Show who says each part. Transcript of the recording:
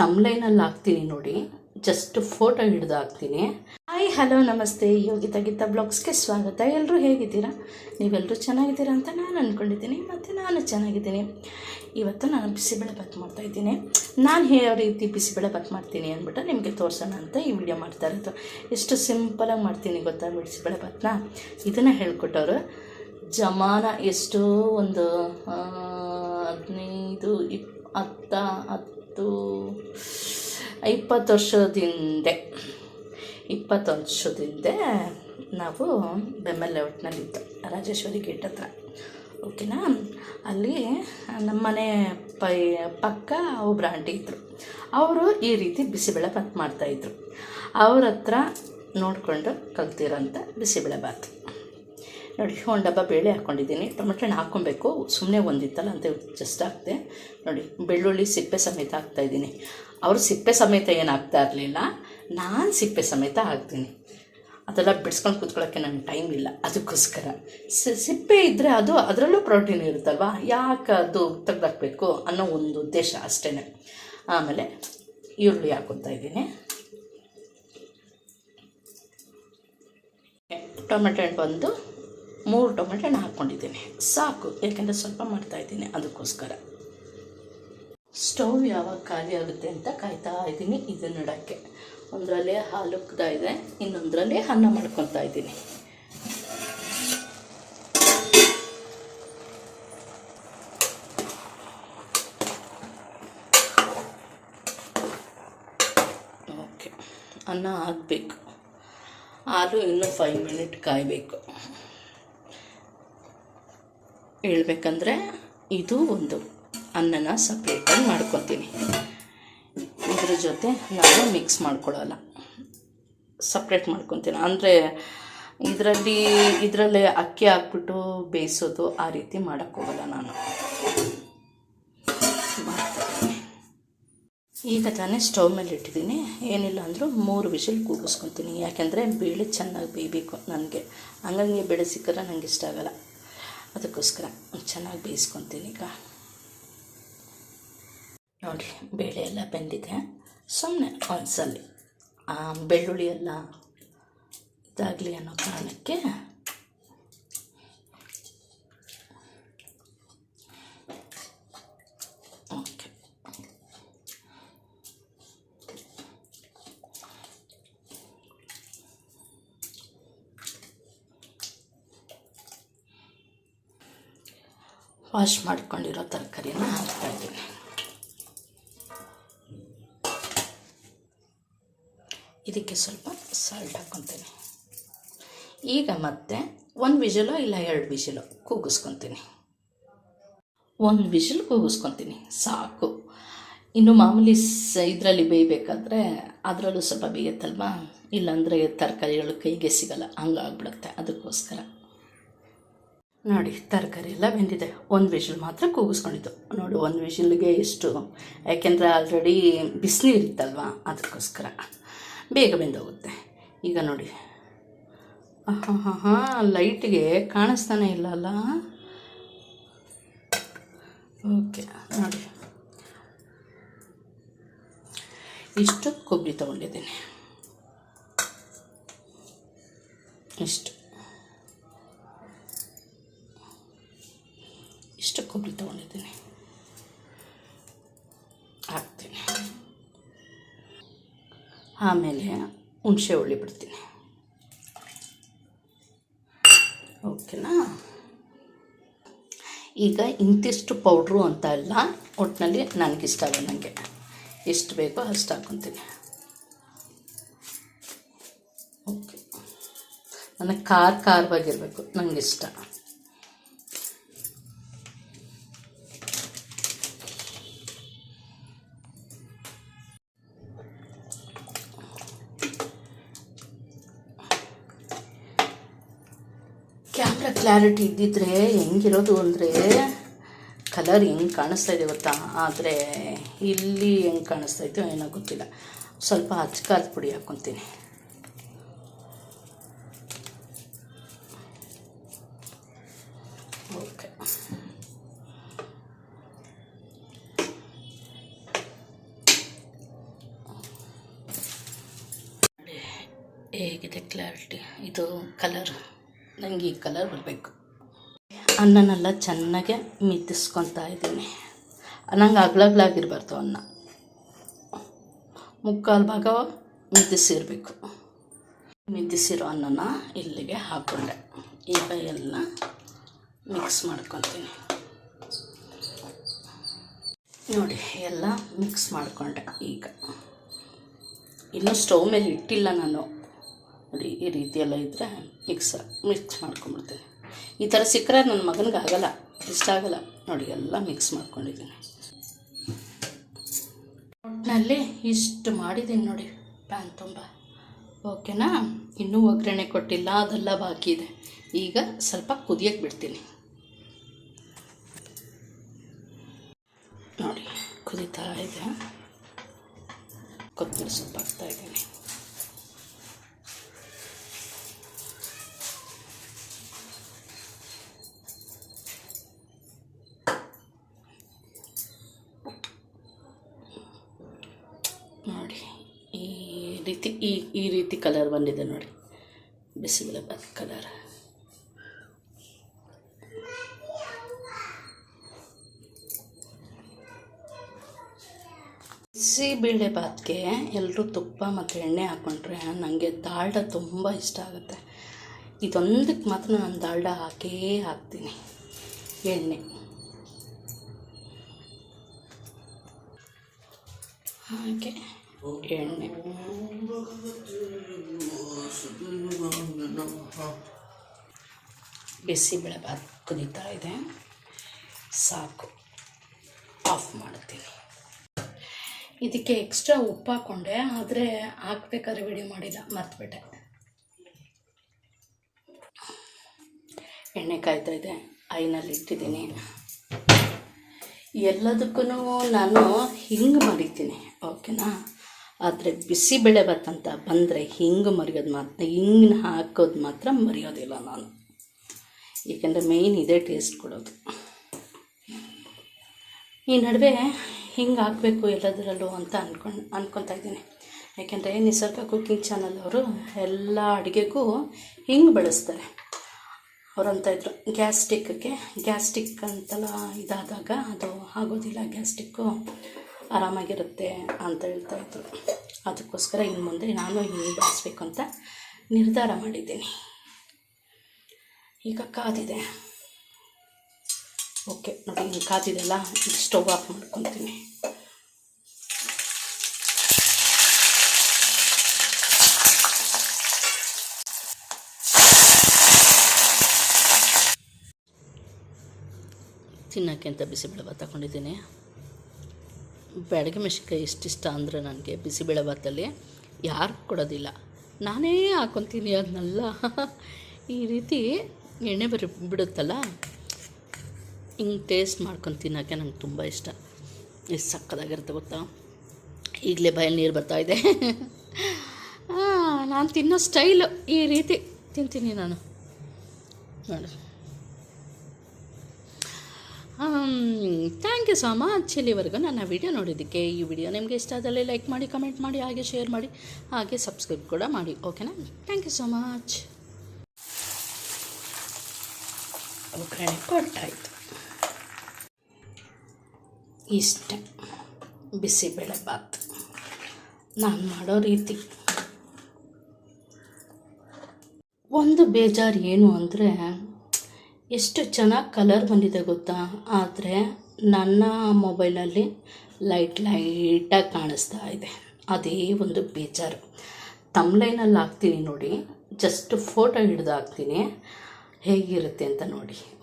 Speaker 1: ತಮ್ಲೈನಲ್ಲಿ ಹಾಕ್ತೀನಿ ನೋಡಿ. Just photo ಹಿಡಿದು ಹಾಕ್ತೀನಿ. ಹಾಯ್ ಹಲೋ ನಮಸ್ತೆ. ಯೋಗಿತಾ ಗೀತಾ ಬ್ಲಾಗ್ಸ್ಗೆ ಸ್ವಾಗತ. ಎಲ್ಲರೂ ಹೇಗಿದ್ದೀರಾ? ನೀವೆಲ್ಲರೂ ಚೆನ್ನಾಗಿದ್ದೀರಾ ಅಂತ ನಾನು ಅಂದ್ಕೊಂಡಿದ್ದೀನಿ ಮತ್ತು ನಾನು ಚೆನ್ನಾಗಿದ್ದೀನಿ. ಇವತ್ತು ನಾನು ಬಿಸಿಬೇಳೆ ಮಾಡ್ತಾ ಇದ್ದೀನಿ. ನಾನು ಯಾವ ರೀತಿ ಬಿಸಿಬೇಳೆ ಭಾತ್ ಮಾಡ್ತೀನಿ ಅಂದ್ಬಿಟ್ಟು ನಿಮಗೆ ತೋರಿಸೋಣ ಅಂತ ಈ ವಿಡಿಯೋ ಮಾಡ್ತಾ ಇರೋದು. ಎಷ್ಟು ಸಿಂಪಲಾಗಿ ಮಾಡ್ತೀನಿ ಗೊತ್ತಾ ಬಿಸಿಬೇಳೆ ಭಾತ್ನ? ಇದನ್ನು ಹೇಳ್ಕೊಟ್ಟವರು, ಜಮಾನ ಎಷ್ಟೋ ಒಂದು ಹದಿನೈದು, ಇಪ್ ಹತ್ತ, ಹತ್ತು ಇಪ್ಪತ್ತು ವರ್ಷದಿಂದೆ ಇಪ್ಪತ್ತು ವರ್ಷದಿಂದೆ ನಾವು ಬೆಮ್ಮಲ್ ಲೇಔಟ್ನಲ್ಲಿದ್ದು ರಾಜೇಶ್ವರಿ ಗೇಟ್ ಹತ್ರ. ಓಕೆನಾ? ಅಲ್ಲಿ ನಮ್ಮನೆ ಪೈ, ಪಕ್ಕ ಒಬ್ಬರು ಆಂಟಿ ಇದ್ದರು ಅವರು ಈ ರೀತಿ ಬಿಸಿಬೇಳೆ ಭಾತ್ ಮಾಡ್ತಾಯಿದ್ರು ಅವ್ರ ಹತ್ರ ನೋಡಿಕೊಂಡು ಕಲ್ತಿರೋಂಥ ಬಿಸಿಬೇಳೆ ಭಾತ್ ನೋಡಿ ಒಂದು ಡಬ್ಬ ಬೇಳೆ ಹಾಕ್ಕೊಂಡಿದ್ದೀನಿ. ಟೊಮೆಟೊ ಹಣ್ಣು ಹಾಕ್ಕೊಬೇಕು. ಸುಮ್ಮನೆ ಒಂದಿತ್ತಲ್ಲ, ಅಂತ ಜಸ್ಟ್ ಹಾಕ್ದೆ. ನೋಡಿ, ಬೆಳ್ಳುಳ್ಳಿ ಸಿಪ್ಪೆ ಸಮೇತ ಹಾಕ್ತಾಯಿದ್ದೀನಿ ಅವರು ಸಿಪ್ಪೆ ಸಮೇತ ಏನು ಹಾಕ್ತಾ ಇರಲಿಲ್ಲ, ನಾನು ಸಿಪ್ಪೆ ಸಮೇತ ಹಾಕ್ತೀನಿ. ಅದೆಲ್ಲ ಬಿಡಿಸ್ಕೊಂಡು ಕೂತ್ಕೊಳ್ಳೋಕ್ಕೆ ನನಗೆ ಟೈಮ್ ಇಲ್ಲ. ಅದಕ್ಕೋಸ್ಕರ. ಸಿಪ್ಪೆ ಇದ್ದರೆ ಅದು ಅದರಲ್ಲೂ ಪ್ರೋಟೀನ್ ಇರುತ್ತಲ್ವ? ಯಾಕೆ ಅದು ತೆಗ್ದಾಕಬೇಕು ಅನ್ನೋ ಒಂದು ಉದ್ದೇಶ ಅಷ್ಟೇ ಆಮೇಲೆ ಈರುಳ್ಳಿ ಹಾಕ್ಕೊತಾ ಇದ್ದೀನಿ. ಟೊಮೆಟೊ ಹಣ್ಣು ಬಂದು ಮೂರು ಟೊಮೆಟೊ ಹಣ್ಣು ಹಾಕ್ಕೊಂಡಿದ್ದೀನಿ. ಸಾಕು ಯಾಕೆಂದರೆ ಸ್ವಲ್ಪ ಮಾಡ್ತಾಯಿದ್ದೀನಿ ಅದಕ್ಕೋಸ್ಕರ. ಸ್ಟವ್ ಯಾವಾಗ ಖಾಲಿ ಆಗುತ್ತೆ ಅಂತ ಕಾಯ್ತಾ ಇದ್ದೀನಿ ಇದನ್ನ ಇಡೋಕ್ಕೆ ಒಂದರಲ್ಲಿ ಹಾಲು ಇದೆ, ಇನ್ನೊಂದರಲ್ಲಿ ಅನ್ನ ಮಾಡ್ಕೊತಾ ಇದ್ದೀನಿ. ಓಕೆ, ಅನ್ನ ಆಗಬೇಕು ಹಾಲು ಇನ್ನೂ ಫೈವ್ ಮಿನಿಟ್ ಕಾಯಬೇಕು. ಹೇಳ್ಬೇಕಂದ್ರೆ ಇದು ಒಂದು ಅನ್ನನ ಸಪ್ರೇಟಾಗಿ ಮಾಡ್ಕೊತೀನಿ. ಇದ್ರ ಜೊತೆ ನಾನು ಮಿಕ್ಸ್ ಮಾಡ್ಕೊಳ್ಳೋಲ್ಲ. ಸಪ್ರೇಟ್ ಮಾಡ್ಕೊತೀನಿ. ಅಂದರೆ ಇದರಲ್ಲಿ, ಇದರಲ್ಲೇ ಅಕ್ಕಿ ಹಾಕ್ಬಿಟ್ಟು ಬೇಯಿಸೋದು ಆ ರೀತಿ ಮಾಡೋಕ್ಕೋಗಲ್ಲ ನಾನು. ಈಗ ತಾನೇ ಸ್ಟವ್ ಮೇಲೆ ಇಟ್ಟಿದ್ದೀನಿ. ಏನಿಲ್ಲ ಅಂದರೂ ಮೂರು ವಿಷಲ್ ಕೂಗಿಸ್ಕೊತೀನಿ. ಯಾಕೆಂದರೆ ಬೇಳೆ ಚೆನ್ನಾಗಿ ಬೇಯಬೇಕು ನನಗೆ. ಹಂಗಾಗಿ ಬೆಳೆ ಸಿಕ್ಕರೆ ನನಗೆ ಇಷ್ಟ ಆಗಲ್ಲ. ಅದಕ್ಕೋಸ್ಕರ ಚೆನ್ನಾಗಿ ಬೇಯಿಸ್ಕೊತೀನಿ, ಈಗ. ನೋಡಿ ಬೇಳೆ ಎಲ್ಲ ಬೆಂದಿದೆ. ಸುಮ್ಮನೆ ಒಂದ್ಸಲಿ ಬೆಳ್ಳುಳ್ಳಿ ಎಲ್ಲ ಇದಾಗಲಿ ಅನ್ನೋ ಕಾರಣಕ್ಕೆ ಓಕೆ ವಾಶ್ ಮಾಡ್ಕೊಂಡಿರೋ ತರಕಾರಿನ ಹಾಕ್ತಾಯಿದ್ದೀನಿ ಇದಕ್ಕೆ ಸ್ವಲ್ಪ ಸಾಲ್ಟ್ ಹಾಕ್ಕೊತೀನಿ ಈಗ ಮತ್ತೆ ಒಂದು ವಿಷಲೋ ಇಲ್ಲ ಎರಡು ವಿಷಲೋ ಕೂಗಿಸ್ಕೊತೀನಿ. ಒಂದು ವಿಷಲ್ ಕೂಗಿಸ್ಕೊತೀನಿ. ಸಾಕು. ಇನ್ನು ಮಾಮೂಲಿ ಸ ಇದರಲ್ಲಿ ಬೇಯಬೇಕಾದ್ರೆ ಅದರಲ್ಲೂ ಸ್ವಲ್ಪ ಬೇಯತ್ತಲ್ವಾ? ಇಲ್ಲಾಂದರೆ ತರಕಾರಿಗಳು ಕೈಗೆ ಸಿಗಲ್ಲ. ಹಂಗಾಗ್ಬಿಡುತ್ತೆ. ಅದಕ್ಕೋಸ್ಕರ. ನೋಡಿ, ತರಕಾರಿ ಎಲ್ಲ ಬೆಂದಿದೆ. ಒಂದು ವಿಷಲ್ ಮಾತ್ರ ಕೂಗಿಸ್ಕೊಂಡಿದ್ದು. ನೋಡಿ, ಒಂದು ವಿಷಲ್ಗೆ ಎಷ್ಟು. ಯಾಕೆಂದರೆ ಆಲ್ರೆಡಿ ಬಿಸಿನೀರು ಇತ್ತಲ್ವ? ಅದಕ್ಕೋಸ್ಕರ. ಬೇಗ ಬೆಂದೋಗುತ್ತೆ. ಈಗ ನೋಡಿ. ಹಾಂ ಹಾಂ ಹಾಂ ಲೈಟ್ಗೆ ಕಾಣಿಸ್ತಾನೆ ಇಲ್ಲ ಅಲ್ಲ? ಓಕೆ, ನೋಡಿ. ಇಷ್ಟು ಕೊಬ್ಬರಿ ತೊಗೊಂಡಿದ್ದೀನಿ. ಇಷ್ಟು. ಕೊಬ್ಬರಿ ತೊಗೊಂಡಿದ್ದೀನಿ ಹಾಕ್ತೀನಿ. ಆಮೇಲೆ ಹುಣಸೆ ಹುಳಿ ಬಿಡ್ತೀನಿ. ಓಕೆನಾ? ಈಗ ಇಂತಿಷ್ಟು ಪೌಡ್ರು ಅಂತ ಅಲ್ಲ ಒಟ್ಟಿನಲ್ಲಿ ನನಗಿಷ್ಟ ನನಗೆ ಎಷ್ಟು ಬೇಕೋ ಅಷ್ಟು ಹಾಕ್ಕೊತೀನಿ ಓಕೆ. ನನಗೆ ಖಾರ ಖಾರವಾಗಿರಬೇಕು ನನಗಿಷ್ಟ ಕ್ಲಾರಿಟಿ ಇದ್ದಿದ್ರೆ ಹೆಂಗಿರೋದು ಅಂದರೆ ಕಲರ್ ಹೆಂಗೆ ಕಾಣಿಸ್ತಾ ಇದೆ ಗೊತ್ತಾ? ಆದರೆ ಇಲ್ಲಿ ಹೆಂಗೆ ಕಾಣಿಸ್ತಾ ಇದೆಯೋ ಏನೋ ಗೊತ್ತಿಲ್ಲ. ಸ್ವಲ್ಪ ಹಚ್ಕಾದ ಪುಡಿ ಹಾಕ್ಕೊತೀನಿ ಓಕೆ. ಹೇಗಿದೆ ಕ್ಲಾರಿಟಿ ಇದು ಕಲರ್ ನನಗೆ ಈ ಕಲರ್ ಬರಬೇಕು. ಅನ್ನನೆಲ್ಲ ಚೆನ್ನಾಗೆ ಮಿತ್ತಿಸ್ಕೊತಾ ಇದ್ದೀನಿ. ನಂಗೆ ಅಗ್ಲಗ್ಲಾಗಿರಬಾರ್ದು ಅನ್ನ ಮುಕ್ಕಾಲು ಭಾಗ ಮಿತಿಸಿರಬೇಕು. ಮಿದ್ದಿಸಿರೋ ಅನ್ನನ ಇಲ್ಲಿಗೆ ಹಾಕ್ಕೊಂಡೆ ಈಗ ಎಲ್ಲ ಮಿಕ್ಸ್ ಮಾಡ್ಕೊತೀನಿ. ನೋಡಿ, ಎಲ್ಲ ಮಿಕ್ಸ್ ಮಾಡಿಕೊಂಡೆ ಈಗ. ಇನ್ನೂ ಸ್ಟವ್ ಮೇಲೆ ಇಟ್ಟಿಲ್ಲ ನಾನು. ನೋಡಿ ಈ ರೀತಿ ಎಲ್ಲ ಇದ್ದರೆ ಮಿಕ್ಸ್ ಮಿಕ್ಸ್ ಮಾಡ್ಕೊಂಬಿಡ್ತೀನಿ ಈ ಥರ ಸಿಕ್ಕರೆ ನನ್ನ ಮಗನಿಗೆ ಆಗಲ್ಲ, ಇಷ್ಟ ಆಗಲ್ಲ. ನೋಡಿ, ಎಲ್ಲ ಮಿಕ್ಸ್ ಮಾಡ್ಕೊಂಡಿದ್ದೀನಿ. ಒಟ್ಟಿನಲ್ಲಿ ಇಷ್ಟು ಮಾಡಿದ್ದೀನಿ ನೋಡಿ, ಪ್ಯಾನ್ ತುಂಬ. ಓಕೆನಾ ಇನ್ನೂ ಒಗ್ಗರಣೆ ಕೊಟ್ಟಿಲ್ಲ, ಅದೆಲ್ಲ ಬಾಕಿ ಇದೆ. ಈಗ ಸ್ವಲ್ಪ ಕುದಿಯಕ್ಕೆ ಬಿಡ್ತೀನಿ. ನೋಡಿ, ಕುದೀತಾ ಇದೆ. ಕೊತ್ತಂಬರಿ ಸೊಪ್ಪು ಹಾಕ್ತಾ ಇದ್ದೀನಿ ನೋಡಿ ಈ ರೀತಿ ಈ ಈ ರೀತಿ ಕಲರ್ ಬಂದಿದೆ ನೋಡಿ. ಬಿಸಿಬೇಳೆಬಾತ್ ಕಲರ್ ಬಿಸಿಬೇಳೆ ಬಾತ್ಗೆ ಎಲ್ಲರೂ ತುಪ್ಪ ಮತ್ತು ಎಣ್ಣೆ ಹಾಕ್ಕೊಂಡ್ರೆ ನನಗೆ ದಾಲ್ಡ ತುಂಬ ಇಷ್ಟ ಆಗುತ್ತೆ. ಇದೊಂದಕ್ಕೆ ಮಾತ್ರ ನಾನು ದಾಲ್ಡ ಹಾಕೇ ಹಾಕ್ತೀನಿ. ಎಣ್ಣೆ. ಹಾಗೆ. ಎಣ್ಣೆ. ಬಿಸಿಬೇಳೆಬಾತ್ ಕುದೀತಾ ಇದೆ. ಸಾಕು. ಆಫ್ ಮಾಡ್ತೀನಿ. ಇದಕ್ಕೆ ಎಕ್ಸ್ಟ್ರಾ ಉಪ್ಪು ಹಾಕ್ಕೊಂಡೆ ಆದರೆ ಹಾಕ್ಬೇಕಾದ್ರೆ ವಿಡಿಯೋ ಮಾಡಿಲ್ಲ, ಮರ್ತುಬಿಟ್ಟೆ. ಎಣ್ಣೆ ಕಾಯ್ತಾ ಇದೆ, ಐನಲ್ಲಿ ಇಟ್ಟಿದ್ದೀನಿ. ಎಲ್ಲದಕ್ಕೂ ನಾನು ಹಿಂಗೆ ಮರಿತೀನಿ ಓಕೆನಾ ಆದರೆ ಬಿಸಿಬೇಳೆ ಭಾತ್ ಅಂತ ಬಂದರೆ ಹಿಂಗೆ ಮರೆಯೋದು ಮಾತ್ರ ಹಿಂಗೆ ಹಾಕೋದು ಮಾತ್ರ ಮರೆಯೋದಿಲ್ಲ ನಾನು. ಏಕೆಂದರೆ ಮೇಯ್ನ್ ಇದೇ ಟೇಸ್ಟ್ ಕೊಡೋದು. ಈ ನಡುವೆ ಹಿಂಗೆ ಹಾಕಬೇಕು ಎಲ್ಲದರಲ್ಲೂ ಅಂತ ಅಂದ್ಕೊಂಡು ಅಂದ್ಕೊತಾ ಇದ್ದೀನಿ. ಯಾಕೆಂದರೆ ನಿಸರ್ಗ ಕುಕಿಂಗ್ ಚಾನಲ್ ಅವರು ಎಲ್ಲ ಅಡುಗೆಗೂ ಹಿಂಗೆ ಬಳಸ್ತಾರೆ. ಅವರಂತ ಇದ್ರು, ಗ್ಯಾಸ್ಟಿಕ್ಗೆ, ಗ್ಯಾಸ್ಟಿಕ್ ಅಂತೆಲ್ಲ ಇದಾದಾಗ ಅದು ಆಗೋದಿಲ್ಲ, ಗ್ಯಾಸ್ಟಿಕ್ಕು. ಆರಾಮಾಗಿರುತ್ತೆ ಅಂತ ಹೇಳ್ತಾ ಇದ್ರು. ಅದಕ್ಕೋಸ್ಕರ ಇನ್ನು ಮುಂದೆ ನಾನು ಹಿಂಗೆ ಬಳಸಬೇಕು ಅಂತ ನಿರ್ಧಾರ ಮಾಡಿದ್ದೀನಿ. ಈಗ ಕಾದಿದೆ. ಓಕೆ, ನೋಡಿ ಹಿಂಗೆ ಕಾದಿದೆಲ್ಲ ಸ್ಟವ್ ಆಫ್ ಮಾಡ್ಕೊತೀನಿ. ತಿನ್ನೋಕ್ಕೆ ಅಂತ ಬಿಸಿಬೇಳೆ ತಗೊಂಡಿದ್ದೀನಿ. ಬ್ಯಾಡಗೆ ಮೆಣಸಿನ್ಕಾಯಿ ಇಷ್ಟ ಅಂದರೆ ನನಗೆ ಬಿಸಿಬೇಳೆ ಭಾತಲ್ಲಿ ಯಾರು ಕೊಡೋದಿಲ್ಲ. ನಾನೇ ಹಾಕೊತೀನಿ ಅದನ್ನೆಲ್ಲ ಈ ರೀತಿ ಎಣ್ಣೆ ಬರಿ ಬಿಡುತ್ತಲ್ಲ, ಹಿಂಗೆ ಟೇಸ್ಟ್ ಮಾಡ್ಕೊಂಡು ತಿನ್ನೋಕ್ಕೆ ನಂಗೆ ತುಂಬ ಇಷ್ಟ. ಎಷ್ಟು ಸಕ್ಕದಾಗಿರುತ್ತೆ ಗೊತ್ತಾ? ಈಗಲೇ ಬಾಯಲ್ಲಿ ನೀರು ಬರ್ತಾಯಿದೆ ನಾನು ತಿನ್ನೋ ಸ್ಟೈಲು ಈ ರೀತಿ ತಿಂತೀನಿ ನಾನು. ನೋಡಿ. ಥ್ಯಾಂಕ್ ಯು ಸೋ ಮಚ್ ಇಲ್ಲಿವರೆಗೂ ನನ್ನ ವಿಡಿಯೋ ನೋಡಿದ್ದಕ್ಕೆ ಈ ವಿಡಿಯೋ ನಿಮಗೆ ಇಷ್ಟ ಆದಲ್ಲಿ ಲೈಕ್ ಮಾಡಿ ಕಮೆಂಟ್ ಮಾಡಿ, ಹಾಗೆ ಶೇರ್ ಮಾಡಿ, ಹಾಗೆ ಸಬ್ಸ್ಕ್ರೈಬ್ ಕೂಡ ಮಾಡಿ. ಓಕೆನಾ ಥ್ಯಾಂಕ್ ಯು ಸೋ ಮಚ್ ಒಗ್ಗರಣೆ ಕೊಟ್ಟಾಯಿತು ಇಷ್ಟ. ಬಿಸಿಬೇಳೆ ಬಾತ್. ನಾನು ಮಾಡೋ ರೀತಿ. ಒಂದು ಬೇಜಾರು ಏನು ಅಂದರೆ ಎಷ್ಟು ಚೆನ್ನಾಗಿ ಕಲರ್ ಬಂದಿದೆ ಗೊತ್ತಾ? ಆದರೆ ನನ್ನ ಮೊಬೈಲಲ್ಲಿ ಲೈಟ್ ಲೈಟಾಗಿ ಕಾಣಿಸ್ತಾ ಇದೆ. ಅದೇ ಒಂದು ಬೇಜಾರು. ತಮ್ಲೈನಲ್ಲಿ ಹಾಕ್ತೀನಿ ನೋಡಿ. ಜಸ್ಟ್ ಫೋಟೋ ಹಿಡ್ದು ಹಾಕ್ತೀನಿ. ಹೇಗಿರುತ್ತೆ ಅಂತ ನೋಡಿ.